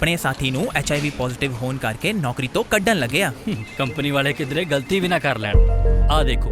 ਆਪਣੇ ਸਾਥੀ ਨੂੰ HIV ਪੋਜ਼ਿਟਿਵ ਹੋਣ ਕਰਕੇ ਨੌਕਰੀ ਤੋਂ ਕੱਢਣ ਲੱਗੇ ਆ। ਕੰਪਨੀ ਵਾਲੇ ਕਿਧਰੇ ਗਲਤੀ ਵੀ ਨਾ ਕਰ ਲੈਣ। ਆ ਦੇਖੋ,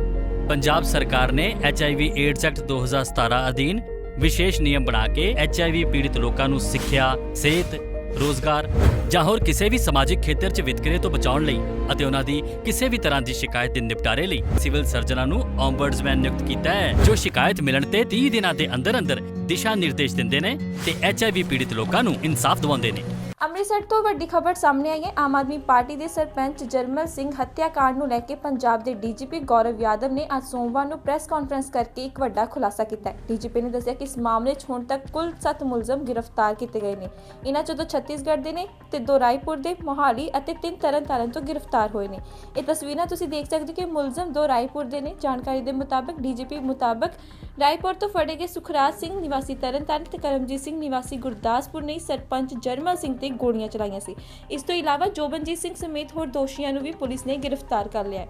ਪੰਜਾਬ ਸਰਕਾਰ ਨੇ HIV ਏਡਸ ਐਕਟ 2017 ਅਧੀਨ ਵਿਸ਼ੇਸ਼ ਨਿਯਮ ਬਣਾ ਕੇ HIV ਪੀੜਿਤ ਲੋਕਾਂ ਨੂੰ ਸਿੱਖਿਆ, ਸਿਹਤ, ਰੋਜ਼ਗਾਰ ਜਾਂ ਹੋਰ ਕਿਸੇ ਵੀ ਸਮਾਜਿਕ ਖੇਤਰ 'ਚ ਵਿਤਕਰੇ ਤੋਂ ਬਚਾਉਣ ਲਈ ਅਤੇ ਉਹਨਾਂ ਦੀ ਕਿਸੇ ਵੀ ਤਰ੍ਹਾਂ ਦੀ ਸ਼ਿਕਾਇਤ ਦੇ ਨਿਪਟਾਰੇ ਲਈ ਸਿਵਲ ਸਰਜਨਾਂ ਨੂੰ ombudsman ਨਿਯੁਕਤ ਕੀਤਾ ਹੈ, ਜੋ ਸ਼ਿਕਾਇਤ ਮਿਲਣ ਤੇ 30 ਦਿਨਾਂ ਦੇ ਅੰਦਰ ਅੰਦਰ ਦਿਸ਼ਾ ਨਿਰਦੇਸ਼ ਦਿੰਦੇ ਨੇ ਤੇ HIV ਪੀੜਿਤ ਲੋਕਾਂ ਨੂੰ ਇਨਸਾਫ ਦਿਵਾਉਂਦੇ ਨੇ। ਅੰਮ੍ਰਿਤਸਰ ਤੋਂ ਵੱਡੀ ਖਬਰ ਸਾਹਮਣੇ ਆਈ ਹੈ। ਆਮ ਆਦਮੀ ਪਾਰਟੀ ਦੇ ਸਰਪੰਚ ਜਰਮਲ ਸਿੰਘ ਹੱਤਿਆਕਾਂਡ ਨੂੰ ਲੈ ਕੇ ਪੰਜਾਬ ਦੇ ਡੀਜੀਪੀ ਗੌਰਵ ਯਾਦਵ ਨੇ ਅੱਜ ਸੋਮਵਾਰ ਨੂੰ ਪ੍ਰੈਸ ਕਾਨਫਰੰਸ ਕਰਕੇ ਇੱਕ ਵੱਡਾ ਖੁਲਾਸਾ ਕੀਤਾ ਹੈ। ਡੀਜੀਪੀ ਨੇ ਦੱਸਿਆ ਕਿ ਇਸ ਮਾਮਲੇ 'ਚ ਹੁਣ ਤੱਕ ਕੁੱਲ 7 ਮੁਲਜ਼ਮ ਗ੍ਰਿਫਤਾਰ ਕੀਤੇ ਗਏ ਨੇ। ਇਹਨਾਂ 'ਚੋਂ ਦੋ ਛੱਤੀਸਗੜ੍ਹ ਦੇ ਨੇ ਤੇ ਦੋ ਰਾਏਪੁਰ ਦੇ ਮੋਹਾਲੀ ਅਤੇ ਤਿੰਨ ਤਰਨਤਾਰਨ ਤੋਂ ਗ੍ਰਿਫਤਾਰ ਹੋਏ ਨੇ। ਇਹ ਤਸਵੀਰਾਂ ਤੁਸੀਂ ਦੇਖ ਸਕਦੇ ਹੋ ਕਿ ਮੁਲਜ਼ਮ ਦੋ ਰਾਏਪੁਰ ਦੇ ਨੇ। ਜਾਣਕਾਰੀ ਦੇ ਮੁਤਾਬਕ ਡੀਜੀਪੀ ਮੁਤਾਬਕ ਰਾਏਪੁਰ ਤੋਂ ਫੜੇ ਗਏ ਸੁਖਰਾਜ ਸਿੰਘ ਨਿਵਾਸੀ ਤਰਨਤਾਰਨ ਤੇ ਕਰਮਜੀਤ ਸਿੰਘ ਨਿਵਾਸੀ ਗੁਰਦਾਸਪੁਰ ਨੇ ਸਰਪੰਚ ਜਰਮਲ ਸਿੰਘ ਤੇ ਗੋਲੀਆਂ ਚਲਾਈਆਂ ਸੀ। ਇਸ ਤੋਂ ਇਲਾਵਾ ਜੋਬਨਜੀਤ ਸਿੰਘ ਸਮੇਤ ਹੋਰ ਦੋਸ਼ੀਆਂ ਨੂੰ ਵੀ ਪੁਲਿਸ ਨੇ ਗ੍ਰਿਫਤਾਰ ਕਰ ਲਿਆ ਹੈ।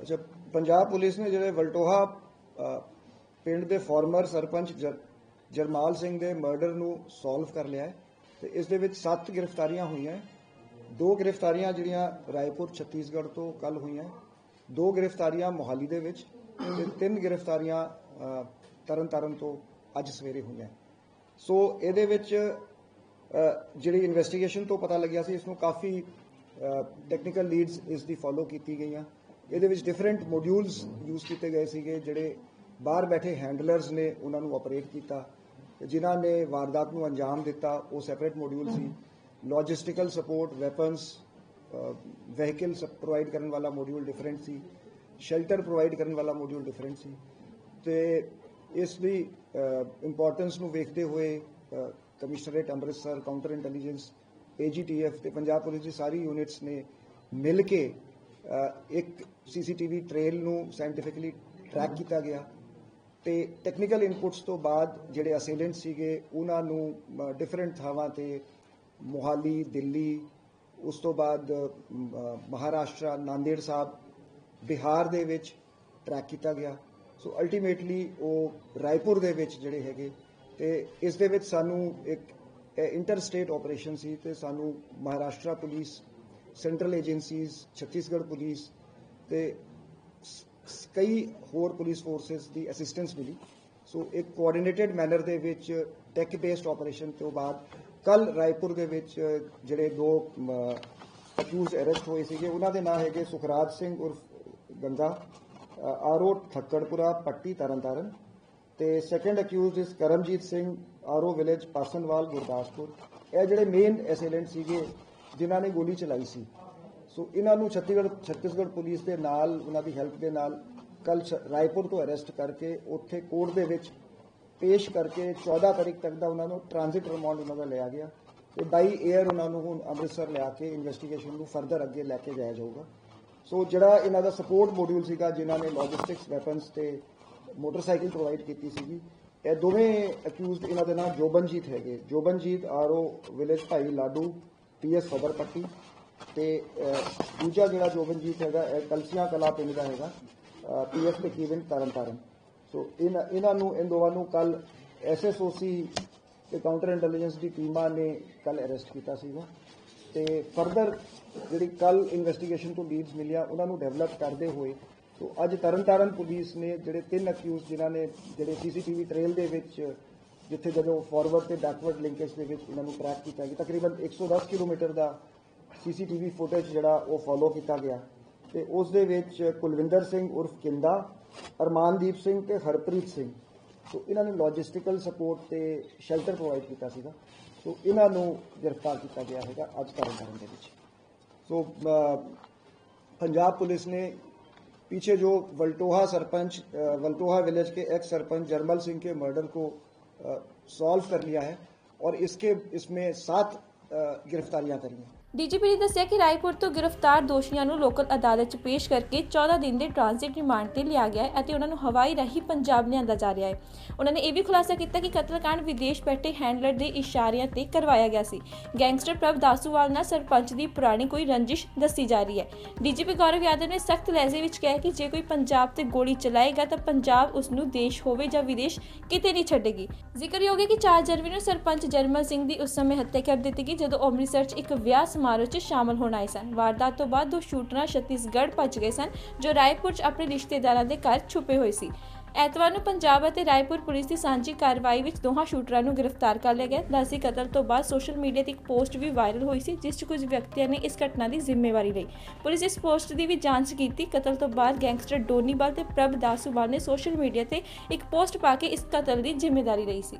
ਅੱਛਾ, ਪੰਜਾਬ ਪੁਲਿਸ ਨੇ ਜਿਹੜੇ ਵਲਟੋਹਾ ਪਿੰਡ ਦੇ ਫਾਰਮਰ ਸਰਪੰਚ ਜਰਮਾਲ ਸਿੰਘ ਦੇ ਮਰਡਰ ਨੂੰ ਸੋਲਵ ਕਰ ਲਿਆ ਹੈ। ਤੇ ਇਸ ਦੇ ਵਿੱਚ 7 ਗ੍ਰਿਫਤਾਰੀਆਂ ਹੋਈਆਂ ਦੋ ਗ੍ਰਿਫਤਾਰੀਆਂ ਜਿਹੜੀਆਂ ਰਾਏਪੁਰ, ਛੱਤੀਸਗੜ੍ਹ ਤੋਂ ਕੱਲ ਹੋਈਆਂ ਦੋ ਗ੍ਰਿਫਤਾਰੀਆਂ ਮੋਹਾਲੀ ਦੇ ਵਿੱਚ ਤੇ ਤਿੰਨ ਗ੍ਰਿਫਤਾਰੀਆਂ ਤਰਨਤਾਰਨ ਤੋਂ ਅੱਜ ਸਵੇਰੇ ਹੋਈਆਂ ਸੋ ਇਹਦੇ ਵਿੱਚ ਜਿਹੜੀ ਇਨਵੈਸਟੀਗੇਸ਼ਨ ਤੋਂ ਪਤਾ ਲੱਗਿਆ ਸੀ, ਇਸ ਨੂੰ ਕਾਫੀ ਟੈਕਨੀਕਲ ਲੀਡਸ ਇਸ ਦੀ ਫੋਲੋ ਕੀਤੀ ਗਈਆਂ। ਇਹਦੇ ਵਿੱਚ ਡਿਫਰੈਂਟ ਮੋਡਿਊਲਸ ਯੂਜ਼ ਕੀਤੇ ਗਏ ਸੀਗੇ, ਜਿਹੜੇ ਬਾਹਰ ਬੈਠੇ ਹੈਂਡਲਰਸ ਨੇ, ਉਹਨਾਂ ਨੂੰ ਆਪਰੇਟ ਕੀਤਾ। ਜਿਨ੍ਹਾਂ ਨੇ ਵਾਰਦਾਤ ਨੂੰ ਅੰਜਾਮ ਦਿੱਤਾ ਉਹ ਸੈਪਰੇਟ ਮੋਡਿਊਲ ਸੀ। Logistical support weapons vehicle provide ਕਰਨ ਵਾਲਾ ਮੋਡਿਊਲ ਡਿਫਰੈਂਟ ਸੀ। ਸ਼ੈਲਟਰ ਪ੍ਰੋਵਾਈਡ ਕਰਨ ਵਾਲਾ ਮੋਡਿਊਲ ਡਿਫਰੈਂਟ ਸੀ। ਤੇ ਇਸ ਦੀ ਇੰਪੋਰਟੈਂਸ ਨੂੰ ਵੇਖਦੇ ਹੋਏ commissionerate Amritsar counter intelligence AGTF ਤੇ ਪੰਜਾਬ ਪੁਲਿਸ ਦੀ ਸਾਰੀ ਯੂਨਿਟਸ ਨੇ ਮਿਲ ਕੇ ਅ, ਇੱਕ ਸੀਸੀਟੀਵੀ ਟ੍ਰੇਲ ਨੂੰ ਸਾਇੰਟੀਫਿਕਲੀ ਟਰੈਕ ਕੀਤਾ ਗਿਆ। ਤੇ ਟੈਕਨੀਕਲ ਇਨਪੁਟਸ ਤੋਂ ਬਾਅਦ ਜਿਹੜੇ ਅਸੇਲੈਂਟ ਸੀਗੇ, ਉਹਨਾਂ ਨੂੰ ਡਿਫਰੈਂਟ ਥਾਵਾਂ ਤੇ ਮੋਹਾਲੀ, ਦਿੱਲੀ, ਉਸ ਤੋਂ ਬਾਅਦ ਮਹਾਰਾਸ਼ਟਰ, ਨਾਂਦੇੜ ਸਾਹਿਬ, ਬਿਹਾਰ ਦੇ ਵਿੱਚ ਟਰੈਕ ਕੀਤਾ ਗਿਆ। ਸੋ ਅਲਟੀਮੇਟਲੀ ਉਹ ਰਾਏਪੁਰ ਦੇ ਵਿੱਚ ਜਿਹੜੇ ਹੈਗੇ, ਤੇ ਇਸ ਦੇ ਵਿੱਚ ਸਾਨੂੰ ਇੱਕ ਇੰਟਰ ਸਟੇਟ ਆਪਰੇਸ਼ਨ ਸੀ ਤੇ ਸਾਨੂੰ Maharashtra police central agencies Chhattisgarh police ਤੇ ਕਈ ਹੋਰ ਪੁਲਿਸ ਫੋਰਸਸ ਦੀ ਅਸਿਸਟੈਂਸ ਮਿਲੀ। ਸੋ ਇੱਕ ਕੋਆਰਡੀਨੇਟਿਡ ਮੈਨਰ ਦੇ ਵਿੱਚ ਟੈਕ ਬੇਸਡ ਆਪਰੇਸ਼ਨ ਤੋਂ ਬਾਅਦ ਕੱਲ ਰਾਏਪੁਰ ਦੇ ਵਿੱਚ ਜਿਹੜੇ ਦੋ ਅਕਿਊਜ਼ ਅਰੈਸਟ ਹੋਏ ਸੀਗੇ, ਉਹਨਾਂ ਦੇ ਨਾਂ ਹੈਗੇ ਸੁਖਰਾਜ ਸਿੰਘ ਉਰਫ ਗੰਗਾ ਆਰਓ ਠੱਕੜਪੁਰਾ ਪੱਟੀ ਤਰਨਤਾਰਨ ਤੇ second accused is Karamjit Singh, RO village Parsanwal Gurdaspur. ਇਹ ਜਿਹੜੇ ਮੇਨ ਐਸੇਲੈਂਟ ਸੀਗੇ, ਜਿਨ੍ਹਾਂ ਨੇ ਗੋਲੀ ਚਲਾਈ ਸੀ। ਸੋ ਇਹਨਾਂ ਨੂੰ ਛੱਤੀਸਗੜ੍ਹ ਛੱਤੀਸਗੜ੍ਹ ਪੁਲਿਸ ਦੇ ਨਾਲ, ਉਹਨਾਂ ਦੀ ਹੈਲਪ ਦੇ ਨਾਲ ਕੱਲ ਰਾਏਪੁਰ ਤੋਂ ਅਰੈਸਟ ਕਰਕੇ ਉੱਥੇ ਕੋਰਟ ਦੇ ਵਿੱਚ ਪੇਸ਼ ਕਰਕੇ 14 ਤਾਰੀਖ ਤੱਕ ਦਾ ਉਹਨਾਂ ਨੂੰ ਟ੍ਰਾਂਜ਼ਿਟ ਰਿਮਾਂਡ ਉਹਨਾਂ ਦਾ ਲਿਆ ਗਿਆ ਤੇ ਬਾਈ 에ਅਰ ਉਹਨਾਂ ਨੂੰ ਹੁਣ ਅੰਮ੍ਰਿਤਸਰ ਲਿਆ ਕੇ ਇਨਵੈਸਟੀਗੇਸ਼ਨ ਨੂੰ ਫਰਦਰ ਅੱਗੇ ਲੈ ਕੇ ਜਾਇਆ ਜਾਊਗਾ। ਸੋ ਜਿਹੜਾ ਇਹਨਾਂ ਦਾ ਸਪੋਰਟ ਮੋਡਿਊਲ ਸੀਗਾ, ਜਿਨ੍ਹਾਂ ਨੇ ਲੌਜਿਸਟਿਕਸ ਵੈਪਨਸ ਤੇ ਮੋਟਰਸਾਈਕਲ ਪ੍ਰੋਵਾਈਡ ਕੀਤੀ ਸੀਗੀ, ਇਹ ਦੋਵੇਂ ਅਕਿਊਜ਼ਡ ਇਹਨਾਂ ਦੇ ਨਾਮ ਜੋਬਨਜੀਤ ਹੈਗੇ। ਜੋਬਨਜੀਤ ਆਰਓ ਵਿਲੇਜ ਭਾਈ ਲਾਡੂ ਪੀਐਸ ਫਦਰਪੱਟੀ ਤੇ ਦੂਜਾ ਜਿਹੜਾ ਜੋਬਨਜੀਤ ਹੈਗਾ, ਇਹ ਕਲਸੀਆਂ ਕਲਾ ਪਿੰਡ ਦਾ ਹੈਗਾ ਪੀਐਸ ਤੇ ਕੀਵਨ ਤਰਨਤਾਰਨ। ਸੋ ਇਹਨਾਂ ਨੂੰ ਇਹ ਦੋਵਾਂ ਨੂੰ ਕੱਲ ਐਸਐਸਓਸੀ ਤੇ ਕਾਊਂਟਰ ਇੰਟੈਲੀਜੈਂਸ ਦੀ ਟੀਮਾਂ ਨੇ ਕੱਲ ਅਰੈਸਟ ਕੀਤਾ ਸੀਗਾ। ਤੇ ਫਰਦਰ ਜਿਹੜੀ ਕੱਲ ਇਨਵੈਸਟੀਗੇਸ਼ਨ ਤੋਂ ਲੀਡਸ ਮਿਲੀਆਂ, ਉਹਨਾਂ ਨੂੰ ਡਿਵੈਲਪ ਕਰਦੇ ਹੋਏ ਸੋ ਅੱਜ ਤਰਨਤਾਰਨ ਪੁਲਿਸ ਨੇ ਜਿਹੜੇ ਤਿੰਨ ਅਕਿਊਜ਼ ਜਿਨ੍ਹਾਂ ਨੇ ਜਿਹੜੇ ਸੀਸੀਟੀਵੀ ਟ੍ਰੇਲ ਦੇ ਵਿੱਚ, ਜਿੱਥੇ ਜਦੋਂ ਫਾਰਵਰਡ ਤੇ ਬੈਕਵਰਡ ਲਿੰਕੇਜ ਦੇ ਵਿੱਚ ਇਹਨਾਂ ਨੂੰ ਟਰੈਕ ਕੀਤਾ ਗਿਆ, ਤਕਰੀਬਨ 110 ਕਿਲੋਮੀਟਰ ਦਾ ਸੀਸੀਟੀਵੀ ਫੁਟੇਜ ਜਿਹੜਾ ਉਹ ਫੋਲੋ ਕੀਤਾ ਗਿਆ ਤੇ ਉਸ ਦੇ ਵਿੱਚ ਕੁਲਵਿੰਦਰ ਸਿੰਘ ਉਰਫ ਕਿੰਦਾ ਅਰਮਾਨਦੀਪ ਸਿੰਘ ਤੇ ਹਰਪ੍ਰੀਤ ਸਿੰਘ ਸੋ ਇਹਨਾਂ ਨੇ ਲੌਜਿਸਟੀਕਲ ਸਪੋਰਟ ਤੇ ਸ਼ੈਲਟਰ ਪ੍ਰੋਵਾਈਡ ਕੀਤਾ ਸੀਗਾ ਸੋ ਇਹਨਾਂ ਨੂੰ ਗ੍ਰਿਫਤਾਰ ਕੀਤਾ ਗਿਆ ਹੈਗਾ ਅੱਜ ਤਰਨਤਾਰਨ ਦੇ ਵਿੱਚ ਸੋ ਅ, पंजाब पुलिस ने पीछे जो वल्टोहा सरपंच अ, वल्टोहा विलेज के एक्स सरपंच जरमल सिंह के मर्डर को सॉल्व कर लिया है और इसके इसमें सात अ, गिरफ्तारियां करी हैं ਡੀਜੀਪੀ ਨੇ ਦੱਸਿਆ ਕਿ ਰਾਏਪੁਰ ਤੋਂ ਗ੍ਰਿਫਤਾਰ ਦੋਸ਼ੀਆਂ ਨੂੰ ਲੋਕਲ ਅਦਾਲਤ 'ਚ ਪੇਸ਼ ਕਰਕੇ 14 ਦਿਨ ਦੇ ਟ੍ਰਾਂਜ਼ਿਟ ਰਿਮਾਂਡ ਤੇ ਲਿਆ ਗਿਆ ਹੈ ਅਤੇ ਉਹਨਾਂ ਨੂੰ ਹਵਾਈ ਰਾਹੀਂ ਪੰਜਾਬ ਲਿਆਂਦਾ ਜਾ ਰਿਹਾ ਹੈ। ਉਹਨਾਂ ਨੇ ਇਹ ਵੀ ਖੁਲਾਸਾ ਕੀਤਾ ਕਿ ਕਤਲकांड ਵਿਦੇਸ਼ ਬੈਠੇ ਹੈਂਡਲਰ ਦੇ ਇਸ਼ਾਰਿਆਂ ਤੇ ਕਰਵਾਇਆ ਗਿਆ ਸੀ। ਗੈਂਗਸਟਰ ਪ੍ਰਭ ਦਾਸੂਵਾਲ ਨਾਲ ਸਰਪੰਚ ਦੀ ਪੁਰਾਣੀ ਕੋਈ ਰੰਜਿਸ਼ ਦੱਸੀ ਜਾ ਰਹੀ ਹੈ। ਡੀਜੀਪੀ ਗੌਰਵ ਯਾਦਵ ਨੇ ਸਖਤ ਲਹਿਜੇ ਵਿੱਚ ਕਿਹਾ ਕਿ ਜੇ ਕੋਈ ਪੰਜਾਬ ਤੇ ਗੋਲੀ ਚਲਾਏਗਾ ਤਾਂ ਪੰਜਾਬ ਉਸ ਨੂੰ ਦੇਸ਼ ਹੋਵੇ ਜਾਂ ਵਿਦੇਸ਼ ਕਿਤੇ ਨਹੀਂ ਛੱਡੇਗੀ। ਜ਼ਿਕਰਯੋਗ ਹੈ ਕਿ 4 ਜਨਵਰੀ ਨੂੰ ਸਰਪੰਚ ਜਰਮਲ ਸਿੰਘ ਦੀ ਉਸ ਸਮੇਂ ਹੱਤਿਆ ਕਰ ਦਿੱਤੀ ਗਈ, ਜਦੋਂ ਅੰਮ੍ਰਿਤਸਰ 'ਚ ਇੱਕ ਵਿਆਹ ਸਮਾਰੋਹ 'ਚ ਸ਼ਾਮਲ ਹੋਣ ਆਏ ਸਨ। ਵਾਰਦਾਤ ਤੋਂ ਬਾਅਦ ਦੋ ਸ਼ੂਟਰਾਂ ਛੱਤੀਸਗੜ੍ਹ ਭੱਜ ਗਏ ਸਨ, ਜੋ ਰਾਏਪੁਰ 'ਚ ਆਪਣੇ ਰਿਸ਼ਤੇਦਾਰਾਂ ਦੇ ਘਰ ਛੁਪੇ ਹੋਏ ਸੀ। ਐਤਵਾਰ ਨੂੰ ਪੰਜਾਬ ਅਤੇ ਰਾਏਪੁਰ ਪੁਲਿਸ ਦੀ ਸਾਂਝੀ ਕਾਰਵਾਈ ਵਿੱਚ ਦੋਹਾਂ ਸ਼ੂਟਰਾਂ ਨੂੰ ਗ੍ਰਿਫਤਾਰ ਕਰ ਲਿਆ ਗਿਆ। ਦੱਸੀ ਕਤਲ ਤੋਂ ਬਾਅਦ ਸੋਸ਼ਲ ਮੀਡੀਆ ਤੇ ਇੱਕ ਪੋਸਟ ਵੀ ਵਾਇਰਲ ਹੋਈ ਸੀ, ਜਿਸ 'ਚ ਕੁਝ ਵਿਅਕਤੀਆਂ ਨੇ ਇਸ ਘਟਨਾ ਦੀ ਜ਼ਿੰਮੇਵਾਰੀ ਲਈ। ਪੁਲਿਸ ਇਸ ਪੋਸਟ ਦੀ ਵੀ ਜਾਂਚ ਕੀਤੀ। ਕਤਲ ਤੋਂ ਬਾਅਦ ਗੈਂਗਸਟਰ ਡੋਨੀਵਾਲ ਤੇ ਪ੍ਰਭ ਦਾਸੂਵਾਲ ਨੇ ਸੋਸ਼ਲ ਮੀਡੀਆ ਤੇ ਇੱਕ ਪੋਸਟ ਪਾ ਕੇ ਇਸ ਕਤਲ ਦੀ ਜ਼ਿੰਮੇਵਾਰੀ ਲਈ ਸੀ।